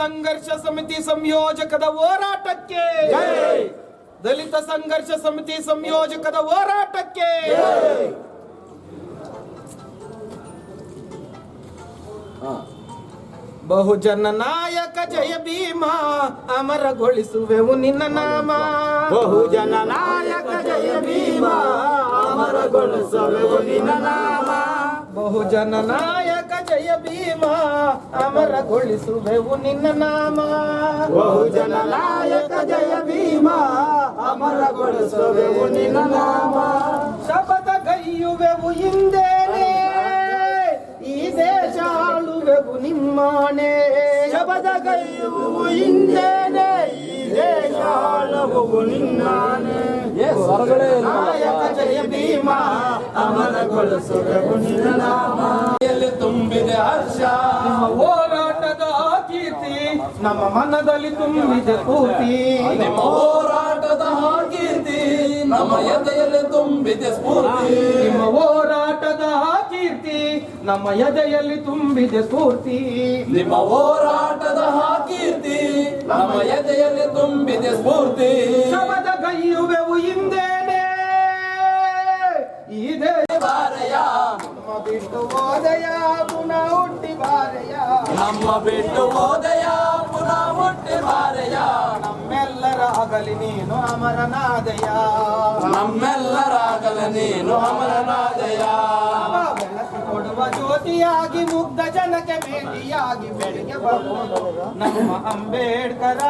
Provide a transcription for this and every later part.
ಸಂಘರ್ಷ ಸಮಿತಿ ಸಂಯೋಜಕದ ಹೋರಾಟಕ್ಕೆ. ದಲಿತ ಸಂಘರ್ಷ ಸಮಿತಿ ಸಂಯೋಜಕದ ಹೋರಾಟಕ್ಕೆ. ಬಹುಜನ ನಾಯಕ ಜಯ ಭೀಮ ಅಮರಗೊಳಿಸುವೆವು ನಿನ್ನ ನಾಮ. ಬಹುಜನ ನಾಯಕ ಜಯ ಭೀಮ ಅಮರಗೊಳಿಸುವೆವು ನಿನ್ನ ನಾಮ. ಬಹುಜನ ನಾಯಕ ಜಯ ಭೀಮ ಅಮರಗೊಳಿಸುವೆವು ನಿನ್ನ ನಾಮ. ಬಹುಜನ ನಾಯಕ ಜಯ ಭೀಮ ಅಮರಗೊಳಿಸುವೆವು ನಿನ್ನ ನಾಮ. ಶಪಥ ಕೈಯುವೆವು ಹಿಂದೇನೆ ಈ ದೇಶ ಆಳುವೆವು ನಿಮ್ಮಾಣೆ. ಶಬದ ಕೈಯುವು ಹಿಂದೇನೆ ಈ ದೇಶ ಆಳುವು ನಿನ್ನಾನೆ ಜಯ ಭೀಮ ನಾಮ. ತುಂಬಿದೆ ಹರ್ಷ. ನಿಮ್ಮ ಹೋರಾಟದ ಕೀರ್ತಿ ನಮ್ಮ ಮನದಲ್ಲಿ ತುಂಬಿದೆ ಪೂರ್ತಿ ನಿಮ್ಮ ಹೋರಾಟದ ಕೀರ್ತಿ ನಮ್ಮ ಎದೆಯಲ್ಲಿ ತುಂಬಿದೆ ಸ್ಫೂರ್ತಿ. ನಿಮ್ಮ ಹೋರಾಟದ ಕೀರ್ತಿ ನಮ್ಮ ಎದೆಯಲ್ಲಿ ತುಂಬಿದೆ ಸ್ಫೂರ್ತಿ. ನಿಮ್ಮ ಕೀರ್ತಿ ನಮ್ಮ ಎದೆಯಲ್ಲಿ ತುಂಬಿದೆ ಸ್ಫೂರ್ತಿ ಶಬದ ಕೈಯುವೆವು ಹಿಂದೇನೆ ಈ ದೇಶ ಬಾರಯ್ಯ ನಮ್ಮ ಬಿಟ್ಟು ಹೋದಯ ಪುನಃ ಹುಟ್ಟಿ ಬಾರಯ ನಮ್ಮ ಬಿಟ್ಟು ಹೋದಯ ಪುನಃ ಹುಟ್ಟಿ ಬಾರಯ್ಯ ನಮ್ಮೆಲ್ಲರ ಆಗಲಿ ನೀನು ಅಮರನಾದಯ ನಮ್ಮೆಲ್ಲರಾಗಲ ನೀನು ಅಮರನಾದಯ ಬೆಳಕು ಕೊಡುವ ಜ್ಯೋತಿಯಾಗಿ ಮುಗ್ಧ ಜನಕ್ಕೆ ಭೇಟಿಯಾಗಿ ಬೆಳಿಗ್ಗೆ ಬರುವುದು. ನಮ್ಮ ಅಂಬೇಡ್ಕರ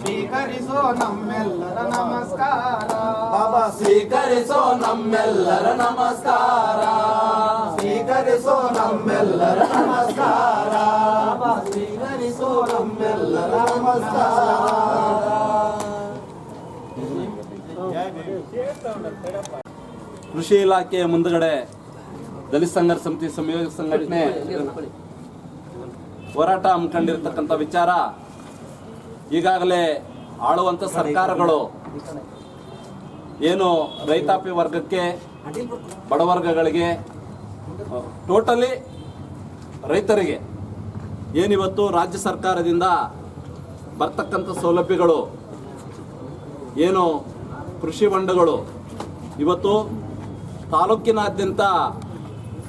ಸ್ವೀಕರಿಸೋ ನಮ್ಮೆಲ್ಲರ ನಮಸ್ಕಾರ. ಬಾಬಾ ಸ್ವೀಕರಿಸೋ ನಮ್ಮೆಲ್ಲರ ನಮಸ್ಕಾರ. ಸ್ವೀಕರಿಸೋ ನಮ್ಮೆಲ್ಲರ ನಮಸ್ಕಾರ. ಬಾಬಾ ಸ್ವೀಕರಿಸೋ ನಮ್ಮೆಲ್ಲರ ನಮಸ್ಕಾರ. ಕೃಷಿ ಇಲಾಖೆಯ ಮುಂದಗಡೆ ದಲಿತ ಸಂಘರ್ಷ ಸಮಿತಿ ಸಂಯೋಜಕ ಸಂಘಟನೆ ಹೋರಾಟ ಹಮ್ಮಿಕೊಂಡಿರ್ತಕ್ಕಂಥ ವಿಚಾರ ಈಗಾಗಲೇ ಆಳುವಂಥ ಸರ್ಕಾರಗಳು ಏನು ರೈತಾಪಿ ವರ್ಗಕ್ಕೆ ಬಡವರ್ಗಗಳಿಗೆ ಟೋಟಲಿ ರೈತರಿಗೆ ಏನಿವತ್ತು ರಾಜ್ಯ ಸರ್ಕಾರದಿಂದ ಬರ್ತಕ್ಕಂಥ ಸೌಲಭ್ಯಗಳು, ಏನು ಕೃಷಿ ಹೊಂಡಗಳು, ಇವತ್ತು ತಾಲೂಕಿನಾದ್ಯಂತ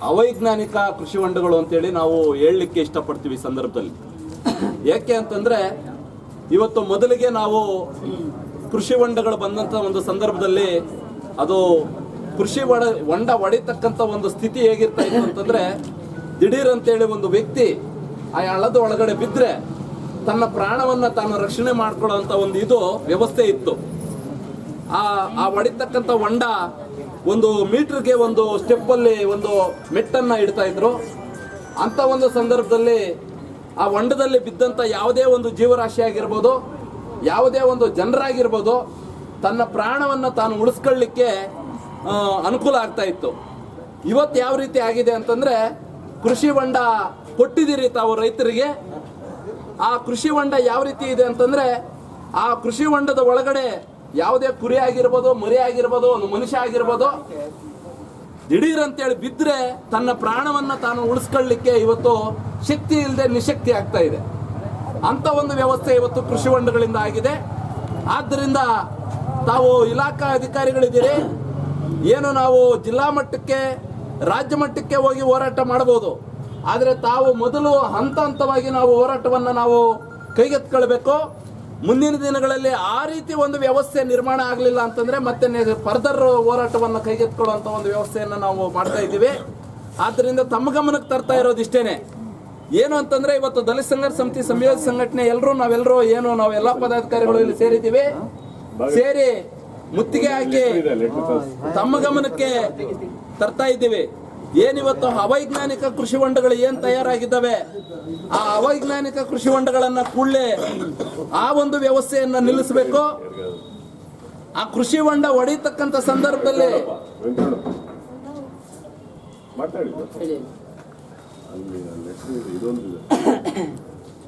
ಅವೈಜ್ಞಾನಿಕ ಕೃಷಿ ಹೊಂಡಗಳು ಅಂತೇಳಿ ನಾವು ಹೇಳಲಿಕ್ಕೆ ಇಷ್ಟಪಡ್ತೀವಿ ಸಂದರ್ಭದಲ್ಲಿ. ಯಾಕೆ ಅಂತಂದರೆ ಇವತ್ತು ಮೊದಲಿಗೆ ನಾವು ಕೃಷಿ ಹೊಂಡಗಳು ಬಂದಂಥ ಒಂದು ಸಂದರ್ಭದಲ್ಲಿ ಅದು ಕೃಷಿ ಒಡ, ಹೊಂಡ ಹೊಡಿತಕ್ಕಂಥ ಒಂದು ಸ್ಥಿತಿ ಹೇಗಿರ್ತಾ ಇತ್ತು ಅಂತಂದರೆ ದಿಢೀರ್ ಅಂತೇಳಿ ಒಂದು ವ್ಯಕ್ತಿ ಆ ಹಳ್ಳದ ಒಳಗಡೆ ಬಿದ್ದರೆ ತನ್ನ ಪ್ರಾಣವನ್ನು ತಾನು ರಕ್ಷಣೆ ಮಾಡ್ಕೊಳ್ಳೋಂಥ ಒಂದು ಇದು ವ್ಯವಸ್ಥೆ ಇತ್ತು. ಆ ಆ ಒಡಿತಕ್ಕಂಥ ಹೊಂಡ ಒಂದು ಮೀಟರ್ಗೆ ಒಂದು ಸ್ಟೆಪ್ಪಲ್ಲಿ ಒಂದು ಮೆಟ್ಟನ್ನ ಇಡ್ತಾ ಇದ್ರು. ಅಂತ ಒಂದು ಸಂದರ್ಭದಲ್ಲಿ ಆ ಹೊಂಡದಲ್ಲಿ ಬಿದ್ದಂಥ ಯಾವುದೇ ಒಂದು ಜೀವರಾಶಿ ಆಗಿರ್ಬೋದು, ಯಾವುದೇ ಒಂದು ಜನರಾಗಿರ್ಬೋದು, ತನ್ನ ಪ್ರಾಣವನ್ನು ತಾನು ಉಳಿಸ್ಕೊಳ್ಳಿಕ್ಕೆ ಅನುಕೂಲ ಆಗ್ತಾ ಇತ್ತು. ಇವತ್ತು ಯಾವ ರೀತಿ ಆಗಿದೆ ಅಂತಂದ್ರೆ, ಕೃಷಿ ಹೊಂಡ ಕೊಟ್ಟಿದ್ದೀರಿ ತಾವು ರೈತರಿಗೆ. ಆ ಕೃಷಿ ಹೊಂಡ ಯಾವ ರೀತಿ ಇದೆ ಅಂತಂದ್ರೆ, ಆ ಕೃಷಿ ಹೊಂಡದ ಒಳಗಡೆ ಯಾವುದೇ ಕುರಿ ಆಗಿರ್ಬೋದು, ಮರಿ ಆಗಿರ್ಬೋದು, ಒಂದು ಮನುಷ್ಯ ಆಗಿರ್ಬೋದು, ದಿಢೀರ್ ಅಂತೇಳಿ ಬಿದ್ದರೆ ತನ್ನ ಪ್ರಾಣವನ್ನ ತಾನು ಉಳಿಸ್ಕೊಳ್ಳಿಕ್ಕೆ ಇವತ್ತು ಶಕ್ತಿ ಇಲ್ಲದೆ ನಿಶಕ್ತಿ ಆಗ್ತಾ ಇದೆ. ಅಂತ ಒಂದು ವ್ಯವಸ್ಥೆ ಇವತ್ತು ಕೃಷಿ ಹೊಂಡಗಳಿಂದ ಆಗಿದೆ. ಆದ್ದರಿಂದ ತಾವು ಇಲಾಖಾ ಅಧಿಕಾರಿಗಳಿದ್ದೀರಿ. ಏನು ನಾವು ಜಿಲ್ಲಾ ಮಟ್ಟಕ್ಕೆ, ರಾಜ್ಯ ಮಟ್ಟಕ್ಕೆ ಹೋಗಿ ಹೋರಾಟ ಮಾಡ್ಬೋದು ಆದರೆ ತಾವು ಮೊದಲು ಹಂತ ಹಂತವಾಗಿ ನಾವು ಹೋರಾಟವನ್ನು ನಾವು ಕೈಗೆತ್ಕೊಳ್ಬೇಕು ಮುಂದಿನ ದಿನಗಳಲ್ಲಿ ಆ ರೀತಿ ಒಂದು ವ್ಯವಸ್ಥೆ ನಿರ್ಮಾಣ ಆಗಲಿಲ್ಲ ಅಂತಂದ್ರೆ ಮತ್ತೆ ಫರ್ದರ್ ಹೋರಾಟವನ್ನು ಕೈಗೆತ್ಕೊಳ್ಳುವಂಥ ಒಂದು ವ್ಯವಸ್ಥೆಯನ್ನು ನಾವು ಮಾಡ್ತಾ ಇದ್ದೀವಿ. ಆದ್ದರಿಂದ ತಮ್ಮ ಗಮನಕ್ಕೆ ತರ್ತಾ ಇರೋದು ಇಷ್ಟೇನೆ. ಏನು ಅಂತಂದ್ರೆ ಇವತ್ತು ದಲಿತ ಸಂಘರ್ಷ ಸಮಿತಿ ಸಂಯೋಜಕ ಸಂಘಟನೆ ಎಲ್ಲರೂ ನಾವೆಲ್ಲರೂ ಏನು ನಾವು ಎಲ್ಲ ಪದಾಧಿಕಾರಿಗಳು ಇಲ್ಲಿ ಸೇರಿದ್ದೀವಿ. ಸೇರಿ ಮುತ್ತಿಗೆ ಹಾಕಿ ತಮ್ಮ ಗಮನಕ್ಕೆ ತರ್ತಾ ಇದ್ದೀವಿ. ಏನಿವತ್ತು ಅವೈಜ್ಞಾನಿಕ ಕೃಷಿ ಹೊಂಡಗಳು ಏನ್ ತಯಾರಾಗಿದ್ದಾವೆ? ಆ ಅವೈಜ್ಞಾನಿಕ ಕೃಷಿ ಹೊಂಡಗಳನ್ನ ಕೂಡಲೇ ಆ ಒಂದು ವ್ಯವಸ್ಥೆಯನ್ನ ನಿಲ್ಲಿಸಬೇಕು. ಆ ಕೃಷಿ ಹೊಂಡ ಹೊಡಿತಕ್ಕಂಥ ಸಂದರ್ಭದಲ್ಲಿ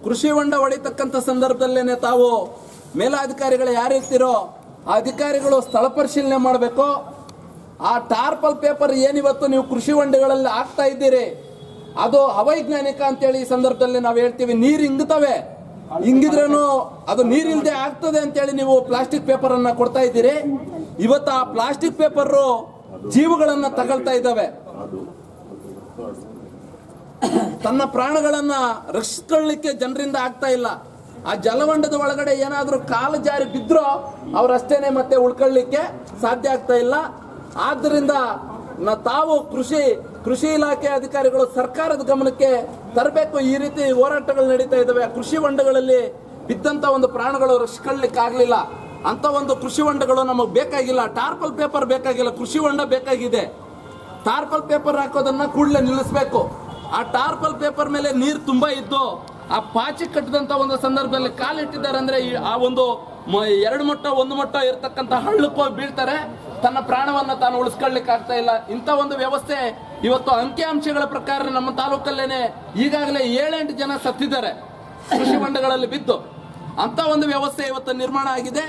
ಕೃಷಿ ಹೊಂಡ ಹೊಡಿತಕ್ಕಂಥ ಸಂದರ್ಭದಲ್ಲೇನೆ ತಾವು ಮೇಲಾಧಿಕಾರಿಗಳು ಯಾರಿರ್ತಿರೋ ಆ ಅಧಿಕಾರಿಗಳು ಸ್ಥಳ ಪರಿಶೀಲನೆ ಮಾಡಬೇಕು. ಆ ಟಾರ್ಪಲ್ ಪೇಪರ್ ಏನಿವತ್ತು ನೀವು ಕೃಷಿ ಹೊಂಡಗಳಲ್ಲಿ ಹಾಕ್ತಾ ಇದ್ದೀರಿ? ಅದು ಅವೈಜ್ಞಾನಿಕ ಅಂತೇಳಿ ಈ ಸಂದರ್ಭದಲ್ಲಿ ನಾವು ಹೇಳ್ತೀವಿ, ನೀರು ಇಂಗುತ್ತವೆ ಹಿಂಗಿದ್ರೇನು ಅದು ನೀರಿಲ್ಲದೆ ಆಗ್ತದೆ ಅಂತೇಳಿ ನೀವು ಪ್ಲಾಸ್ಟಿಕ್ ಪೇಪರ್ ಅನ್ನ ಕೊಡ್ತಾ ಇದ್ದೀರಿ. ಇವತ್ತು ಆ ಪ್ಲಾಸ್ಟಿಕ್ ಪೇಪರ್ ಜೀವಗಳನ್ನ ತಗೊಳ್ತಾ ಇದ್ದಾವೆ. ತನ್ನ ಪ್ರಾಣಗಳನ್ನ ರಕ್ಷಿಸ್ಕೊಳ್ಳಿಕ್ಕೆ ಜನರಿಂದ ಆಗ್ತಾ ಇಲ್ಲ. ಆ ಜಲವಂಡದ ಒಳಗಡೆ ಏನಾದರೂ ಕಾಲು ಜಾರಿ ಬಿದ್ರೋ ಅವರಷ್ಟೇನೆ ಮತ್ತೆ ಉಳ್ಕೊಳ್ಳಿಕ್ಕೆ ಸಾಧ್ಯ ಆಗ್ತಾ ಇಲ್ಲ. ಆದ್ದರಿಂದ ತಾವು ಕೃಷಿ ಕೃಷಿ ಇಲಾಖೆ ಅಧಿಕಾರಿಗಳು ಸರ್ಕಾರದ ಗಮನಕ್ಕೆ ತರಬೇಕು. ಈ ರೀತಿ ಹೋರಾಟಗಳು ನಡೀತಾ ಇದ್ದಾವೆ. ಕೃಷಿ ಹೊಂಡಗಳಲ್ಲಿ ಬಿದ್ದಂತ ಒಂದು ಪ್ರಾಣಗಳು ರಕ್ಷಿಸ್ಕೊಳ್ಳಿಕ್ಕೆ ಅಂಥ ಒಂದು ಕೃಷಿ ಹೊಂಡಗಳು ನಮಗೆ ಬೇಕಾಗಿಲ್ಲ. ಟಾರ್ಪಲ್ ಪೇಪರ್ ಬೇಕಾಗಿಲ್ಲ. ಕೃಷಿ ಹೊಂಡ ಬೇಕಾಗಿದೆ. ಟಾರ್ಪಲ್ ಪೇಪರ್ ಹಾಕೋದನ್ನ ಕೂಡಲೇ ನಿಲ್ಲಿಸಬೇಕು. ಆ ಟಾರ್ಪಲ್ ಪೇಪರ್ ಮೇಲೆ ನೀರು ತುಂಬಾ ಇದ್ದು, ಆ ಪಾಚಿ ಕಟ್ಟಿದಂಥ ಒಂದು ಸಂದರ್ಭದಲ್ಲಿ ಕಾಲಿಟ್ಟಿದ್ದಾರೆ ಅಂದ್ರೆ ಆ ಒಂದು ಎರಡು ಮೊಟ್ಟ, ಒಂದು ಮೊಟ್ಟ ಇರತಕ್ಕಂಥ ಹಳ್ಳಕ್ಕೆ ಹೋಗಿ ಬೀಳ್ತಾರೆ. ತನ್ನ ಪ್ರಾಣವನ್ನು ತಾನು ಉಳಿಸ್ಕೊಳ್ಳಿಕ್ಕೆ ಆಗ್ತಾ ಇಲ್ಲ. ಇಂಥ ಒಂದು ವ್ಯವಸ್ಥೆ ಇವತ್ತು ಅಂಕಿಅಂಶಗಳ ಪ್ರಕಾರ ನಮ್ಮ ತಾಲೂಕಲ್ಲೇನೆ ಈಗಾಗಲೇ ಏಳೆಂಟು ಜನ ಸತ್ತಿದ್ದಾರೆ. ಕೃಷಿ ಹೊಂಡಗಳಲ್ಲಿ ಬಿದ್ದು. ಅಂತ ಒಂದು ವ್ಯವಸ್ಥೆ ಇವತ್ತು ನಿರ್ಮಾಣ ಆಗಿದೆ.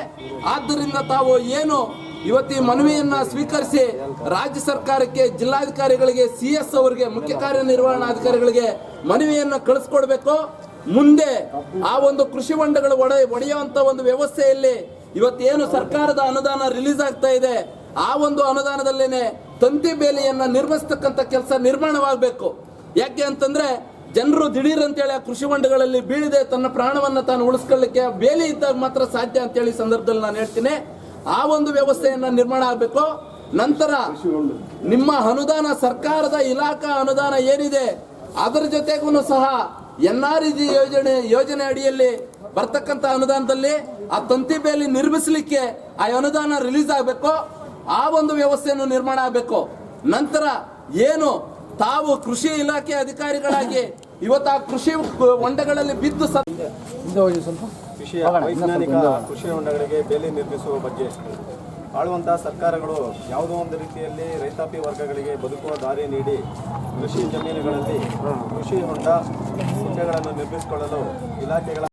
ಆದ್ದರಿಂದ ತಾವು ಏನು ಇವತ್ತು ಈ ಮನವಿಯನ್ನ ಸ್ವೀಕರಿಸಿ ರಾಜ್ಯ ಸರ್ಕಾರಕ್ಕೆ, ಜಿಲ್ಲಾಧಿಕಾರಿಗಳಿಗೆ, ಸಿ ಎಸ್ ಅವರಿಗೆ, ಮುಖ್ಯ ಕಾರ್ಯನಿರ್ವಹಣಾಧಿಕಾರಿಗಳಿಗೆ ಮನವಿಯನ್ನು ಕಳಿಸ್ಕೊಡ್ಬೇಕು. ಮುಂದೆ ಆ ಒಂದು ಕೃಷಿ ಹೊಂಡಗಳು ಒಡೆ ಒಡೆಯುವಂತ ಒಂದು ವ್ಯವಸ್ಥೆಯಲ್ಲಿ ಇವತ್ತೇನು ಸರ್ಕಾರದ ಅನುದಾನ ರಿಲೀಸ್ ಆಗ್ತಾ ಇದೆ. ಆ ಒಂದು ಅನುದಾನದಲ್ಲೇನೆ ತಂತಿ ಬೇಲಿಯನ್ನ ನಿರ್ಮಿಸ್ತಕ್ಕಂಥ ಕೆಲಸ ನಿರ್ಮಾಣವಾಗಬೇಕು. ಯಾಕೆ ಅಂತಂದ್ರೆ ಜನರು ದಿಢೀರ್ ಅಂತೇಳಿ ಆ ಕೃಷಿ ಹೊಂಡಗಳಲ್ಲಿ ಬೀಳಿದೆ ತನ್ನ ಪ್ರಾಣವನ್ನ ತಾನು ಉಳಿಸ್ಕೊಳ್ಳಿಕ್ಕೆ ಬೇಲಿ ಇದ್ದಾಗ ಮಾತ್ರ ಸಾಧ್ಯ ಅಂತೇಳಿ ಸಂದರ್ಭದಲ್ಲಿ ನಾನು ಹೇಳ್ತೀನಿ. ಆ ಒಂದು ವ್ಯವಸ್ಥೆಯನ್ನ ನಿರ್ಮಾಣ ಆಗಬೇಕು. ನಂತರ ನಿಮ್ಮ ಅನುದಾನ ಸರ್ಕಾರದ ಇಲಾಖಾ ಅನುದಾನ ಏನಿದೆ ಅದರ ಜೊತೆಗೂ ಸಹ ಎನ್ ಆರ್ ಜಿ ಯೋಜನೆ ಯೋಜನೆ ಅಡಿಯಲ್ಲಿ ಬರ್ತಕ್ಕಂಥ ಅನುದಾನದಲ್ಲಿ ಆ ತಂತಿ ಬೇಲಿ ನಿರ್ಮಿಸಲಿಕ್ಕೆ ಆ ಅನುದಾನ ರಿಲೀಸ್ ಆಗಬೇಕು. ಆ ಒಂದು ವ್ಯವಸ್ಥೆಯನ್ನು ನಿರ್ಮಾಣ ಆಗಬೇಕು. ನಂತರ ಏನು ತಾವು ಕೃಷಿ ಇಲಾಖೆ ಅಧಿಕಾರಿಗಳಾಗಿ ಇವತ್ತು ಆ ಕೃಷಿ ಹೊಂಡಗಳಲ್ಲಿ ಬಿದ್ದು ಸ್ವಲ್ಪ. ಕೃಷಿಯ ವೈಜ್ಞಾನಿಕ ಕೃಷಿ ಹೊಂಡಗಳಿಗೆ ಬೇಲಿ ನಿರ್ಮಿಸುವ ಬಗ್ಗೆ ಆಳುವಂತಹ ಸರ್ಕಾರಗಳು ಯಾವುದೋ ಒಂದು ರೀತಿಯಲ್ಲಿ ರೈತಾಪಿ ವರ್ಗಗಳಿಗೆ ಬದುಕುವ ದಾರಿ ನೀಡಿ ಕೃಷಿ ಜಮೀನುಗಳಲ್ಲಿ ಕೃಷಿ ಹೊಂಡ ಕುಂಟೆಗಳನ್ನು ನಿರ್ಮಿಸಿಕೊಳ್ಳಲು ಇಲಾಖೆಗಳ